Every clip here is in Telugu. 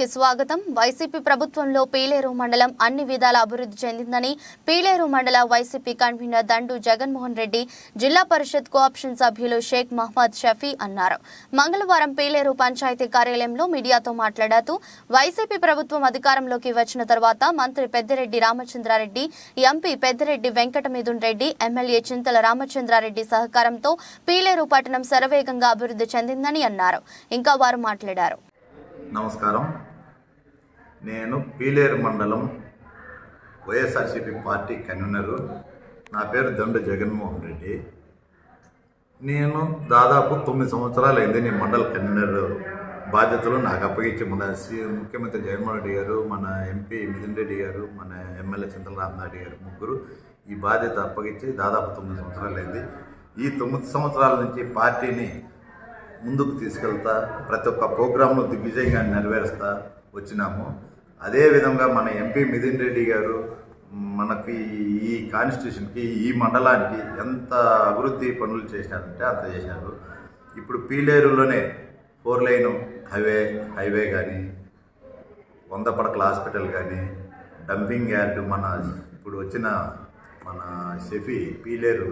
కి స్వాగతం. వైసీపీ ప్రభుత్వంలో పీలేరు మండలం అన్ని విధాల అభివృద్ధి చెందిందని పీలేరు మండల వైసీపీ కన్వీనర్ దండు జగన్మోహన్ రెడ్డి జిల్లా పరిషత్ కోఆప్షన్ సభ్యులు షేక్ మహమ్మద్ షఫీ అన్నారు. మంగళవారం పీలేరు పంచాయతీ కార్యాలయంలో మీడియాతో మాట్లాడుతూ వైసీపీ ప్రభుత్వం అధికారంలోకి వచ్చిన తర్వాత మంత్రి పెద్దిరెడ్డి రామచంద్రారెడ్డి ఎంపీ పెద్దిరెడ్డి వెంకటమిథున్ రెడ్డి ఎమ్మెల్యే చింతల రామచంద్రారెడ్డి సహకారంతో పీలేరు పట్టణం శరవేగంగా అభివృద్ధి చెందిందని అన్నారు. ఇంకా వారు మాట్లాడారు. నమస్కారం. నేను పీలేరు మండలం వైఎస్ఆర్సీపీ పార్టీ కన్వీనరు. నా పేరు దండు జగన్మోహన్ రెడ్డి. నేను దాదాపు తొమ్మిది సంవత్సరాలు అయింది నేను మండల కన్వీనర్. బాధ్యతలు నాకు అప్పగించి మన ముఖ్యమంత్రి జగన్మోహన్ రెడ్డి గారు మన ఎంపీ మిథున్ రెడ్డి గారు మన ఎమ్మెల్యే చింతల రామనాయుడు గారు ముగ్గురు ఈ బాధ్యత అప్పగించి దాదాపు తొమ్మిది సంవత్సరాలు అయింది ఈ తొమ్మిది సంవత్సరాల నుంచి పార్టీని ముందుకు తీసుకెళ్తా ప్రతి ఒక్క ప్రోగ్రాంను దిగ్విజయంగా నెరవేరుస్తా వచ్చినాము. అదేవిధంగా మన ఎంపీ మిథున్ రెడ్డి గారు మనకి ఈ కాన్స్టిట్యూషన్కి ఈ మండలానికి ఎంత అభివృద్ధి పనులు చేసినారంటే అంత చేసినారు. ఇప్పుడు పీలేరులోనే ఫోర్ లైన్ హైవే హైవే కానీ వంద పడకల హాస్పిటల్ కానీ డంపింగ్ యార్డ్ మన ఇప్పుడు వచ్చిన మన షెఫీ పీలేరు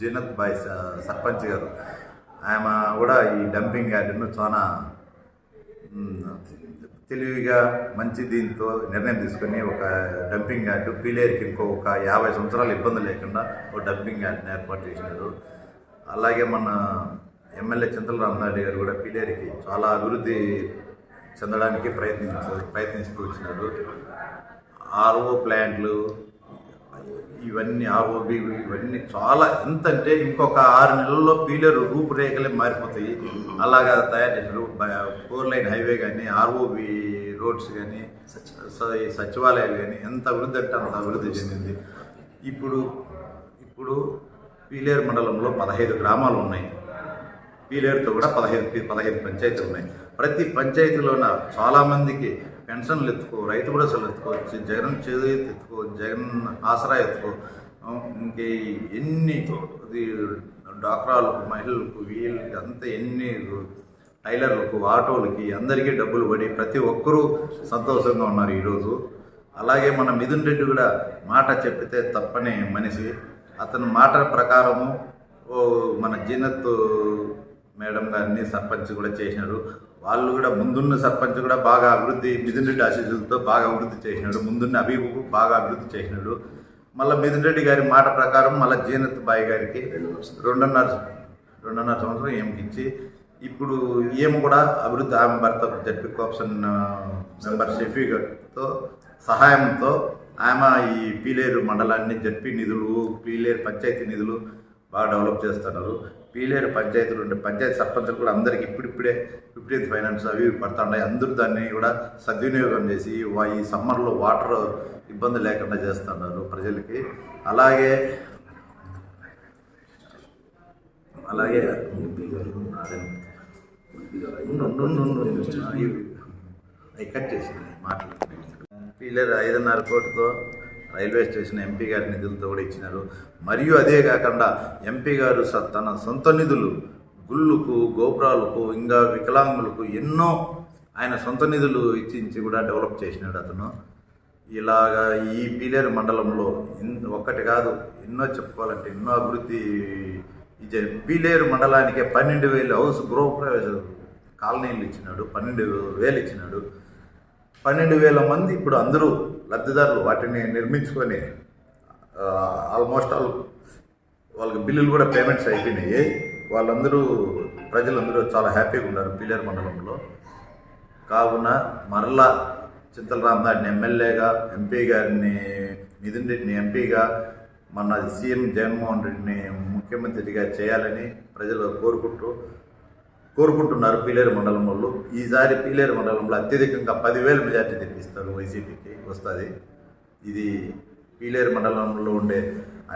జీనత్ బాయ్ సర్పంచ్ గారు ఆమె కూడా ఈ డంపింగ్ యార్డును చాలా తెలివిగా మంచి దీంతో నిర్ణయం తీసుకొని ఒక డంపింగ్ యార్డు పీలేరుకి ఇంకో ఒక యాభై సంవత్సరాలు ఇబ్బంది లేకుండా ఒక డంపింగ్ యార్డ్ని ఏర్పాటు చేసినారు. అలాగే మన ఎమ్మెల్యే చింతల రామనాయుడు గారు కూడా పీలేరుకి చాలా అభివృద్ధి చెందడానికి ప్రయత్నించారు ప్రయత్నిస్తూ వచ్చినారు. ఆర్ఓ ప్లాంట్లు ఇవన్నీ ఆర్ఓబి ఇవన్నీ చాలా ఎంత అంటే ఇంకొక ఆరు నెలల్లో పీలరు రూపురేఖలే మారిపోతాయి. అలాగా తయారు చేశారు. బ- ఫోర్ లైన్ హైవే కానీ ఆర్ఓబి రోడ్స్ కానీ ఈ సచివాలయాలు కానీ ఎంత అభివృద్ధి అంటే అంత అభివృద్ధి చెందింది. ఇప్పుడు ఇప్పుడు పీలేరు మండలంలో పదహైదు గ్రామాలు ఉన్నాయి. పీలేరుతో కూడా పదహైదు పదహైదు పంచాయతీలు ఉన్నాయి. ప్రతి పంచాయతీలోన చాలామందికి పెన్షన్లు ఎత్తుకో రైతు భరోసాలు ఎత్తుకో జగన్ చేదు ఎత్తుకో జగన్ ఆసరా ఎత్తుకో. ఇంకే ఎన్ని ఇది డాక్రాలకు మహిళలకు వీళ్ళకి అంత ఎన్ని టైలర్లకు ఆటోలకి అందరికీ డబ్బులు పడి ప్రతి ఒక్కరూ సంతోషంగా ఉన్నారు ఈరోజు. అలాగే మన మిథున్ రెడ్డి కూడా మాట చెప్పితే తప్పని మనిషి. అతని మాట ప్రకారము ఓ మన జీనత్ మేడం గారిని సర్పంచ్ కూడా చేసినారు. వాళ్ళు కూడా ముందున్న సర్పంచ్ కూడా బాగా అభివృద్ధి మిథున్ రెడ్డి ఆశీస్సులతో బాగా అభివృద్ధి చేసినాడు. ముందున్న అభివృద్ధి బాగా అభివృద్ధి చేసినాడు. మళ్ళీ మిథున్ రెడ్డి గారి మాట ప్రకారం మళ్ళీ జీనత్ బాయ్ గారికి రెండున్నర రెండున్నర సంవత్సరం ఏమికి ఇచ్చి ఇప్పుడు ఏం కూడా అభివృద్ధి ఆమె భర్త జడ్పీ కోప్షన్ మెంబర్ షఫీ గారితో సహాయంతో ఆమె ఈ పీలేరు మండలాన్ని జడ్పీ నిధులు పీలేరు పంచాయతీ నిధులు బాగా డెవలప్ చేస్తున్నారు. పీలేరు పంచాయతీలు ఉండే పంచాయతీ సర్పంచులు కూడా అందరికి ఇప్పుడిప్పుడే ఫిఫ్టీన్త్ ఫైనాన్స్ అవి పడుతున్నాయి అందరూ దాన్ని కూడా సద్వినియోగం చేసి ఈ సమ్మర్లో వాటర్ ఇబ్బంది లేకుండా చేస్తున్నారు ప్రజలకి. అలాగే అలాగే అవి కట్ చేసింది మాటలు పీలర్ ఐదున్నర కోటితో రైల్వే స్టేషన్ ఎంపీ గారి నిధులతో కూడా ఇచ్చినారు. మరియు అదే కాకుండా ఎంపీ గారు స- తన సొంత నిధులు గుళ్ళుకు గోపురాలకు ఇంకా వికలాంగులకు ఎన్నో ఆయన సొంత నిధులు ఇచ్చించి కూడా డెవలప్ చేసినాడు అతను. ఇలాగా ఈ పీలేరు మండలంలో ఇన్- ఒక్కటి కాదు ఎన్నో చెప్పుకోవాలంటే ఎన్నో అభివృద్ధి పీలేరు మండలానికే పన్నెండు వేలు హౌస్ గృహప్రవేశ కాలనీలు ఇచ్చినాడు పన్నెండు వేలు ఇచ్చినాడు. పన్నెండు వేల మంది ఇప్పుడు అందరూ లబ్ధిదారులు వాటిని నిర్మించుకొని ఆల్మోస్ట్ ఆల్ వాళ్ళకి బిల్లులు కూడా పేమెంట్స్ అయిపోయినాయి. వాళ్ళందరూ ప్రజలందరూ చాలా హ్యాపీగా ఉన్నారు పీలేరు మండలంలో. కావున మరలా చింతల రామనాయుడిని ఎమ్మెల్యేగా ఎంపీ గారిని మిథున్ రెడ్డిని ఎంపీగా మన సీఎం జగన్మోహన్ రెడ్డిని ముఖ్యమంత్రిగా చేయాలని ప్రజలు కోరుకుంటూ కోరుకుంటున్నారు పీలేరు మండలం వాళ్ళు. ఈసారి పీలేరు మండలంలో అత్యధికంగా పదివేల మెజార్టీ తెప్పిస్తారు వైసీపీకి వస్తుంది. ఇది పీలేరు మండలంలో ఉండే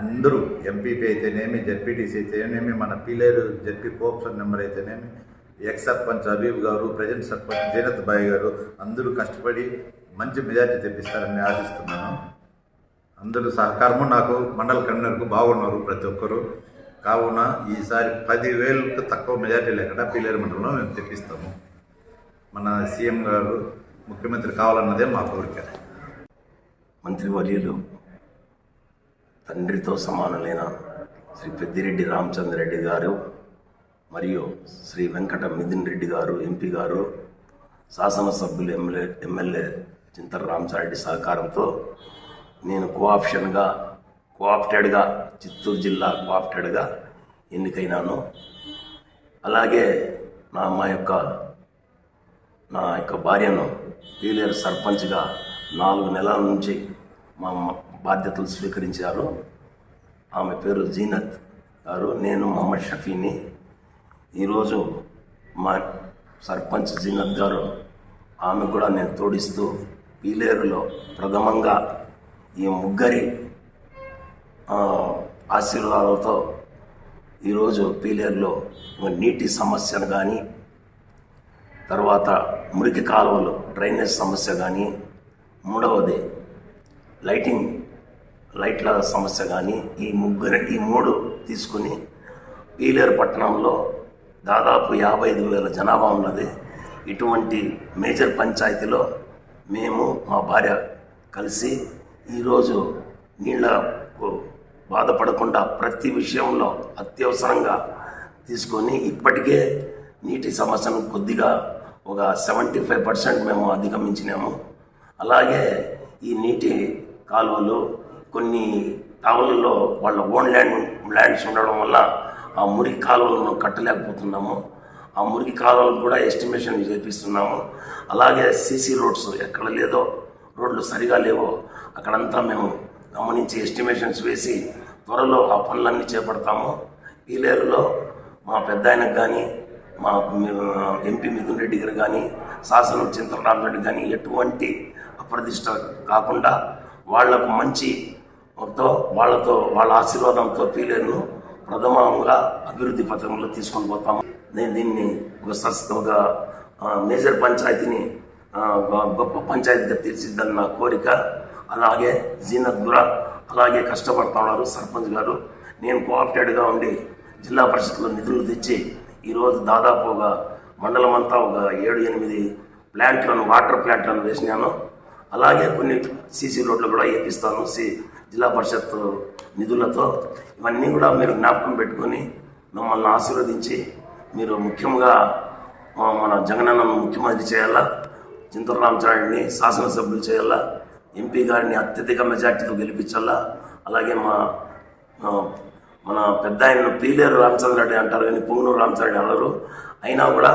అందరూ ఎంపీపీ అయితేనేమి జడ్పీటీసీ అయితేనేమి మన పీలేరు జడ్పీ కోఆప్షన్ నెంబర్ అయితేనేమి ఎక్స్ సర్పంచ్ అబీబ్ గారు ప్రజెంట్ సర్పంచ్ జీనత్ బాయ్ గారు అందరూ కష్టపడి మంచి మెజార్టీ తెప్పిస్తారని ఆశిస్తున్నాను. అందరూ సహకారము నాకు మండల కన్వీనర్కు బాగున్నారు ప్రతి ఒక్కరు. కావున ఈసారి పదివేలకు తక్కువ మెజార్టీ లేకుండా పీలేరు మండలంలో మేము తెప్పిస్తాము. మన సీఎం గారు ముఖ్యమంత్రి కావాలన్నదే మా కోరిక. మంత్రివర్యులు తండ్రితో సమానులైన శ్రీ పెద్దిరెడ్డి రామచంద్రరెడ్డి గారు మరియు శ్రీ వెంకట మిథున్ రెడ్డి గారు ఎంపీ గారు శాసనసభ్యులు ఎమ్మెల్యే ఎమ్మెల్యే చింతల రామచారెడ్డి సహకారంతో నేను కోఆప్షన్గా కోఆప్టెడ్గా చిత్తూరు జిల్లా కోఆప్టెడ్గా ఎన్నికైనాను. అలాగే నా మా యొక్క నా యొక్క భార్యను పీలేరు సర్పంచ్గా నాలుగు నెలల నుంచి మా బాధ్యతలు స్వీకరించారు. ఆమె పేరు జీనత్ గారు నేను మొహమ్మద్ షఫీని. ఈరోజు మా సర్పంచ్ జీనత్ గారు ఆమె కూడా నేను తోడిస్తూ పీలేరులో ప్రథమంగా ఈ ముగ్గురి ఆశీర్వాదాలతో ఈరోజు పీలేరులో నీటి సమస్యను కానీ తర్వాత మురికి కాలువలు డ్రైనేజ్ సమస్య కానీ మూడవది లైటింగ్ లైట్ల సమస్య కానీ ఈ ముగ్గురు ఈ మూడు తీసుకుని పీలేరు పట్టణంలో దాదాపు యాభై ఐదు వేల జనాభా ఉన్నది. ఇటువంటి మేజర్ పంచాయతీలో మేము మా భార్య కలిసి ఈరోజు నీళ్ళ బాధపడకుండా ప్రతి విషయంలో అత్యవసరంగా తీసుకొని ఇప్పటికే నీటి సమస్యను కొద్దిగా ఒక సెవెంటీ ఫైవ్ పర్సెంట్ మేము అధిగమించినాము. అలాగే ఈ నీటి కాలువలు కొన్ని కాలువల్లో వాళ్ళ ఓన్ ల్యాండ్ ల్యాండ్స్ ఉండడం వల్ల ఆ మురికి కాలువలను కట్టలేకపోతున్నాము. ఆ మురికి కాలువలకు కూడా ఎస్టిమేషన్ చేపిస్తున్నాము. అలాగే సీసీ రోడ్స్ ఎక్కడ లేదో రోడ్లు సరిగా లేవో అక్కడంతా మేము గమనించి ఎస్టిమేషన్స్ వేసి త్వరలో ఆ పనులన్నీ చేపడతాము. పీలేరులో మా పెద్ద ఆయనకు కానీ మా ఎంపీ మిథున్ రెడ్డి గారు కానీ శాసనం చింతలరామ్ రెడ్డి కానీ ఎటువంటి అప్రతిష్ట కాకుండా వాళ్ళకు మంచి తో వాళ్ళతో వాళ్ళ ఆశీర్వాదంతో పీలేరును ప్రథమంగా అభివృద్ధి పథకంలో తీసుకొని పోతాము. నేను దీన్ని ఒక సస్ ఒక మేజర్ పంచాయతీని గొప్ప పంచాయతీగా తీర్చిద్దని నా కోరిక. అలాగే జీనత్ కూడా అలాగే కష్టపడుతున్నారు సర్పంచ్ గారు. నేను కోఆప్టెడ్గా ఉండి జిల్లా పరిషత్లో నిధులు తెచ్చి ఈరోజు దాదాపు ఒక మండలం అంతా ఒక ఏడు ఎనిమిది ప్లాంట్లను వాటర్ ప్లాంట్లను వేసినాను. అలాగే కొన్ని సీసీ రోడ్లు కూడా వేపిస్తాను సి జిల్లా పరిషత్ నిధులతో. ఇవన్నీ కూడా మీరు జ్ఞాపకం పెట్టుకొని మమ్మల్ని ఆశీర్వదించి మీరు ముఖ్యంగా మన జగనన్నను ముఖ్యమంత్రి చేయాలా చింతల రామచరణ్ని శాసనసభ్యులు చేయాలా ఎంపీ గారిని అత్యధిక మెజార్టీతో గెలిపించాలా అలాగే మా మన పెద్ద ఆయన పీలేరు రామచంద్రరెడ్డి అంటారు కానీ పొంగునూరు రామచంద్రరెడ్డి అనరు. అయినా కూడా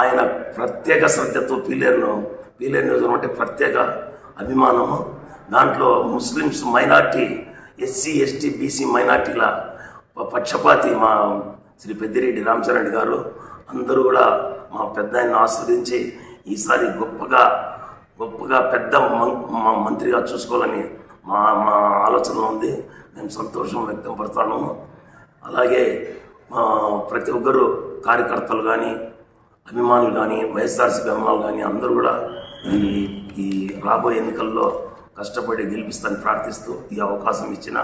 ఆయన ప్రత్యేక శ్రద్ధతో పీలేరును పీలేరు నియోజకవర్గం అంటే ప్రత్యేక అభిమానము. దాంట్లో Muslims minority SC ST BC మైనార్టీల పక్షపాతి మా శ్రీ పెద్దిరెడ్డి రామచరణ్ గారు. అందరూ కూడా మా పెద్ద ఆయన్ని ఆస్వాదించి ఈసారి గొప్పగా గొప్పగా పెద్ద మం- మా మంత్రిగా చూసుకోవాలని మా మా ఆలోచన ఉంది. మేము సంతోషం వ్యక్తపడతాను అలాగే ప్రతి ఒక్కరు కార్యకర్తలు కానీ అభిమానులు కానీ వైఎస్ఆర్సీపీ అభిమానులు కానీ అందరూ కూడా ఈ ఈ రాబోయే ఎన్నికల్లో కష్టపడి గెలిపిస్తాను ప్రార్థిస్తూ ఈ అవకాశం ఇచ్చిన